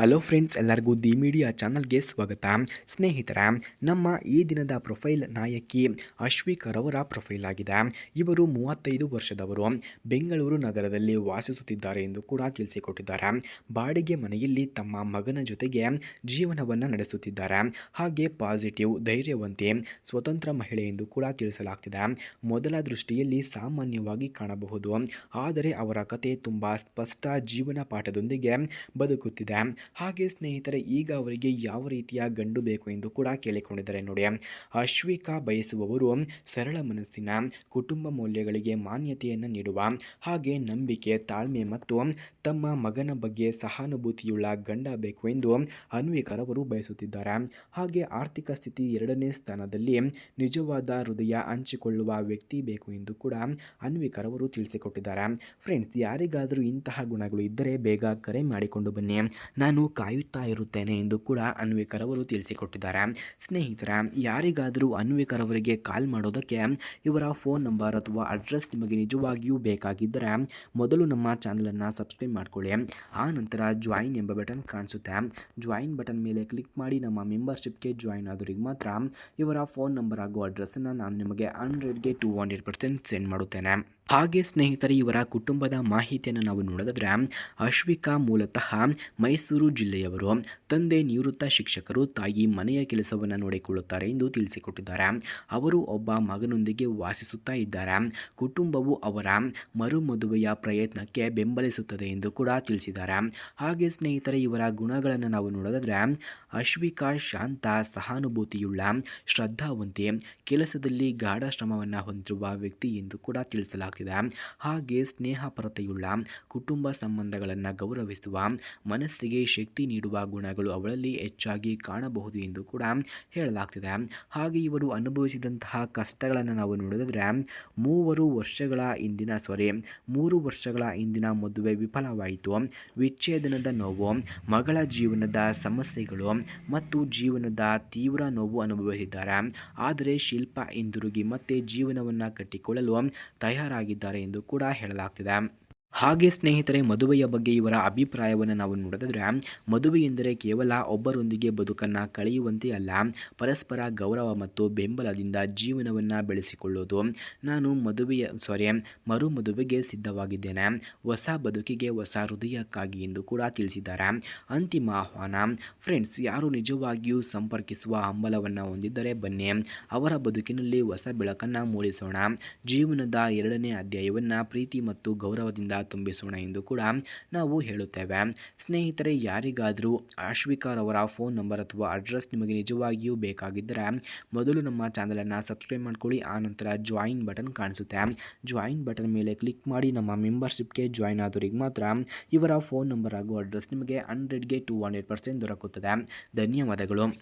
Hello friends ಎಲ್ಲರಿಗೂ the media ಚಾನಲ್ಗೆ ಸ್ವಾಗತ. ಸ್ನೇಹಿತರ, ನಮ್ಮ ಈ ದಿನದ ಪ್ರೊಫೈಲ್ ನಾಯಕಿ ಅಶ್ವಿಕರ್ ಅವರ ಪ್ರೊಫೈಲ್ ಆಗಿದೆ. ಇವರು ಮೂವತ್ತೈದು ವರ್ಷದವರು. ಬೆಂಗಳೂರು ನಗರದಲ್ಲಿ ವಾಸಿಸುತ್ತಿದ್ದಾರೆ ಎಂದು ಕೂಡ ತಿಳಿಸಿಕೊಟ್ಟಿದ್ದಾರೆ. ಬಾಡಿಗೆ ಮನೆಯಲ್ಲಿ ತಮ್ಮ ಮಗನ ಜೊತೆಗೆ ಜೀವನವನ್ನು ನಡೆಸುತ್ತಿದ್ದಾರೆ. ಹಾಗೆ ಪಾಸಿಟಿವ್ ಧೈರ್ಯವಂತೆ ಸ್ವತಂತ್ರ ಮಹಿಳೆ ಎಂದು ಕೂಡ ತಿಳಿಸಲಾಗ್ತಿದೆ. ಮೊದಲ ದೃಷ್ಟಿಯಲ್ಲಿ ಸಾಮಾನ್ಯವಾಗಿ ಕಾಣಬಹುದು. ಆದರೆ ಅವರ ಕತೆ ತುಂಬ ಸ್ಪಷ್ಟ ಜೀವನ ಪಾಠದೊಂದಿಗೆ ಬದುಕುತ್ತಿದೆ. ಹಾಗೆ ಸ್ನೇಹಿತರೆ, ಈಗ ಅವರಿಗೆ ಯಾವ ರೀತಿಯ ಗಂಡು ಬೇಕು ಎಂದು ಕೂಡ ಕೇಳಿಕೊಂಡಿದ್ದಾರೆ ನೋಡಿ ಅಶ್ವಿಕಾ ಬಯಸುವವರು ಸರಳ ಮನಸ್ಸಿನ ಕುಟುಂಬ ಮೌಲ್ಯಗಳಿಗೆ ಮಾನ್ಯತೆಯನ್ನು ನೀಡುವ, ಹಾಗೆ ನಂಬಿಕೆ, ತಾಳ್ಮೆ ಮತ್ತು ತಮ್ಮ ಮಗನ ಬಗ್ಗೆ ಸಹಾನುಭೂತಿಯುಳ್ಳ ಗಂಡ ಬೇಕು ಎಂದು ಅನ್ವಿಕರವರು ಬಯಸುತ್ತಿದ್ದಾರೆ. ಹಾಗೆ ಆರ್ಥಿಕ ಸ್ಥಿತಿ ಎರಡನೇ ಸ್ಥಾನದಲ್ಲಿ ನಿಜವಾದ ಹೃದಯ ಹಂಚಿಕೊಳ್ಳುವ ವ್ಯಕ್ತಿ ಬೇಕು ಎಂದು ಕೂಡ ಅನ್ವಿಕರ್ ಅವರು ತಿಳಿಸಿಕೊಟ್ಟಿದ್ದಾರೆ. ಫ್ರೆಂಡ್ಸ್ ಯಾರಿಗಾದರೂ ಇಂತಹ ಗುಣಗಳು ಇದ್ದರೆ ಬೇಗ ಕರೆ ಮಾಡಿಕೊಂಡು ಬನ್ನಿ. ನಾನು ಕಾಯುತ್ತಾ ಇರುತ್ತೇನೆ ಎಂದು ಕೂಡ ಅನ್ವಿಕರ್ ಅವರು ತಿಳಿಸಿಕೊಟ್ಟಿದ್ದಾರೆ. ಸ್ನೇಹಿತರ, ಯಾರಿಗಾದರೂ ಅನ್ವಿಕರ್ ಅವರಿಗೆ ಕಾಲ್ ಮಾಡೋದಕ್ಕೆ ಇವರ ಫೋನ್ ನಂಬರ್ ಅಥವಾ ಅಡ್ರೆಸ್ ನಿಮಗೆ ನಿಜವಾಗಿಯೂ ಬೇಕಾಗಿದ್ದರೆ ಮೊದಲು ನಮ್ಮ ಚಾನಲನ್ನು ಸಬ್ಸ್ಕ್ರೈಬ್ ಮಾಡಿಕೊಳ್ಳಿ. ಆ ನಂತರ ಜಾಯಿನ್ ಎಂಬ ಬಟನ್ ಕಾಣಿಸುತ್ತೆ. ಜಾಯಿನ್ ಬಟನ್ ಮೇಲೆ ಕ್ಲಿಕ್ ಮಾಡಿ ನಮ್ಮ ಮೆಂಬರ್ಶಿಪ್ಗೆ ಜಾಯಿನ್ ಆದವರಿಗೆ ಮಾತ್ರ ಇವರ ಫೋನ್ ನಂಬರ್ ಹಾಗೂ ಅಡ್ರೆಸ್ಸನ್ನು ನಾನು ನಿಮಗೆ ಹಂಡ್ರೆಡ್ಗೆ ಟು ಹಂಡ್ರೆಡ್ ಪರ್ಸೆಂಟ್ ಸೆಂಡ್ ಮಾಡುತ್ತೇನೆ. ಹಾಗೆ ಸ್ನೇಹಿತರೆ, ಇವರ ಕುಟುಂಬದ ಮಾಹಿತಿಯನ್ನು ನಾವು ನೋಡಿದ್ರೆ, ಅಶ್ವಿಕಾ ಮೂಲತಃ ಮೈಸೂರು ಜಿಲ್ಲೆಯವರು ತಂದೆ ನಿವೃತ್ತ ಶಿಕ್ಷಕರು ತಾಯಿ ಮನೆಯ ಕೆಲಸವನ್ನು ನೋಡಿಕೊಳ್ಳುತ್ತಾರೆ ಎಂದು ತಿಳಿಸಿಕೊಟ್ಟಿದ್ದಾರೆ. ಅವರು ಒಬ್ಬ ಮಗನೊಂದಿಗೆ ವಾಸಿಸುತ್ತಾ ಇದ್ದಾರೆ. ಕುಟುಂಬವು ಅವರ ಮರುಮದುವೆಯ ಪ್ರಯತ್ನಕ್ಕೆ ಬೆಂಬಲಿಸುತ್ತದೆ ಎಂದು ಕೂಡ ತಿಳಿಸಿದ್ದಾರೆ. ಹಾಗೆ ಸ್ನೇಹಿತರೆ, ಇವರ ಗುಣಗಳನ್ನು ನಾವು ನೋಡೋದಾದರೆ ಅಶ್ವಿಕಾ ಶಾಂತ, ಸಹಾನುಭೂತಿಯುಳ್ಳ, ಶ್ರದ್ಧಾವಂತೆ ಕೆಲಸದಲ್ಲಿ ಗಾಢ ಶ್ರಮವನ್ನು ಹೊಂದಿರುವ ವ್ಯಕ್ತಿ ಎಂದು ಕೂಡ ಹಾಗೆ ಸ್ನೇಹಪರತೆಯುಳ್ಳ ಕುಟುಂಬ ಸಂಬಂಧಗಳನ್ನು ಗೌರವಿಸುವ, ಮನಸ್ಸಿಗೆ ಶಕ್ತಿ ನೀಡುವ ಗುಣಗಳು ಅವಳಲ್ಲಿ ಹೆಚ್ಚಾಗಿ ಕಾಣಬಹುದು ಎಂದು ಕೂಡ ಹೇಳಲಾಗ್ತಿದೆ. ಹಾಗೆ ಇವರು ಅನುಭವಿಸಿದಂತಹ ಕಷ್ಟಗಳನ್ನು ನಾವು ನೋಡಿದ್ರೆ, ಮೂವರು ವರ್ಷಗಳ ಹಿಂದಿನ ಸಾರಿ ಮೂರು ವರ್ಷಗಳ ಹಿಂದಿನ ಮದುವೆ ವಿಫಲವಾಯಿತು. ವಿಚ್ಛೇದನದ ನೋವು, ಮಗಳ ಜೀವನದ ಸಮಸ್ಯೆಗಳು ಮತ್ತು ಜೀವನದ ತೀವ್ರ ನೋವು ಅನುಭವಿಸಿದ್ದಾರೆ. ಆದರೆ ಶಿಲ್ಪ ಹಿಂದಿರುಗಿ ಮತ್ತೆ ಜೀವನವನ್ನು ಕಟ್ಟಿಕೊಳ್ಳಲು ತಯಾರಾಗಿದ್ದಾರೆ ಎಂದು ಕೂಡ ಹೇಳಲಾಗ್ತಿದೆ. ಹಾಗೆ ಸ್ನೇಹಿತರೆ, ಮದುವೆಯ ಬಗ್ಗೆ ಇವರ ಅಭಿಪ್ರಾಯವನ್ನು ನಾವು ನೋಡಿದ್ರೆ ಮದುವೆ ಎಂದರೆ ಕೇವಲ ಒಬ್ಬರೊಂದಿಗೆ ಬದುಕನ್ನು ಕಳೆಯುವಂತೆ ಅಲ್ಲ, ಪರಸ್ಪರ ಗೌರವ ಮತ್ತು ಬೆಂಬಲದಿಂದ ಜೀವನವನ್ನು ಬೆಳೆಸಿಕೊಳ್ಳೋದು. ನಾನು ಮದುವೆಯ ಸಾರಿ ಮರು ಮದುವೆಗೆ ಸಿದ್ಧವಾಗಿದ್ದೇನೆ. ಹೊಸ ಬದುಕಿಗೆ ಹೊಸ ಹೃದಯಕ್ಕಾಗಿ ಎಂದು ಕೂಡ ತಿಳಿಸಿದ್ದಾರೆ. ಅಂತಿಮ ಆಹ್ವಾನ ಫ್ರೆಂಡ್ಸ್ ಯಾರು ನಿಜವಾಗಿಯೂ ಸಂಪರ್ಕಿಸುವ ಹಂಬಲವನ್ನು ಹೊಂದಿದ್ದರೆ ಬನ್ನಿ, ಅವರ ಬದುಕಿನಲ್ಲಿ ಹೊಸ ಬೆಳಕನ್ನು ಮೂಡಿಸೋಣ. ಜೀವನದ ಎರಡನೇ ಅಧ್ಯಾಯವನ್ನು ಪ್ರೀತಿ ಮತ್ತು ಗೌರವದಿಂದ ತುಂಬಿಸೋಣ ಎಂದು ಕೂಡ ನಾವು ಹೇಳುತ್ತೇವೆ. ಸ್ನೇಹಿತರೆ, ಯಾರಿಗಾದರೂ ಆಶ್ವಿಕಾರ್ ಅವರ ಫೋನ್ ನಂಬರ್ ಅಥವಾ ಅಡ್ರೆಸ್ ನಿಮಗೆ ನಿಜವಾಗಿಯೂ ಬೇಕಾಗಿದ್ದರೆ ಮೊದಲು ನಮ್ಮ ಚಾನಲನ್ನು ಸಬ್ಸ್ಕ್ರೈಬ್ ಮಾಡ್ಕೊಳ್ಳಿ ಆನಂತರ ಜಾಯಿನ್ ಬಟನ್ ಕಾಣಿಸುತ್ತೆ. ಜಾಯಿನ್ ಬಟನ್ ಮೇಲೆ ಕ್ಲಿಕ್ ಮಾಡಿ ನಮ್ಮ ಮೆಂಬರ್ಶಿಪ್ಗೆ ಜಾಯಿನ್ ಆದವರಿಗೆ ಮಾತ್ರ ಇವರ ಫೋನ್ ನಂಬರ್ ಹಾಗೂ ಅಡ್ರೆಸ್ ನಿಮಗೆ ಹಂಡ್ರೆಡ್ಗೆ ಟು ಹಂಡ್ರೆಡ್ ಪರ್ಸೆಂಟ್ ದೊರಕುತ್ತದೆ. ಧನ್ಯವಾದಗಳು.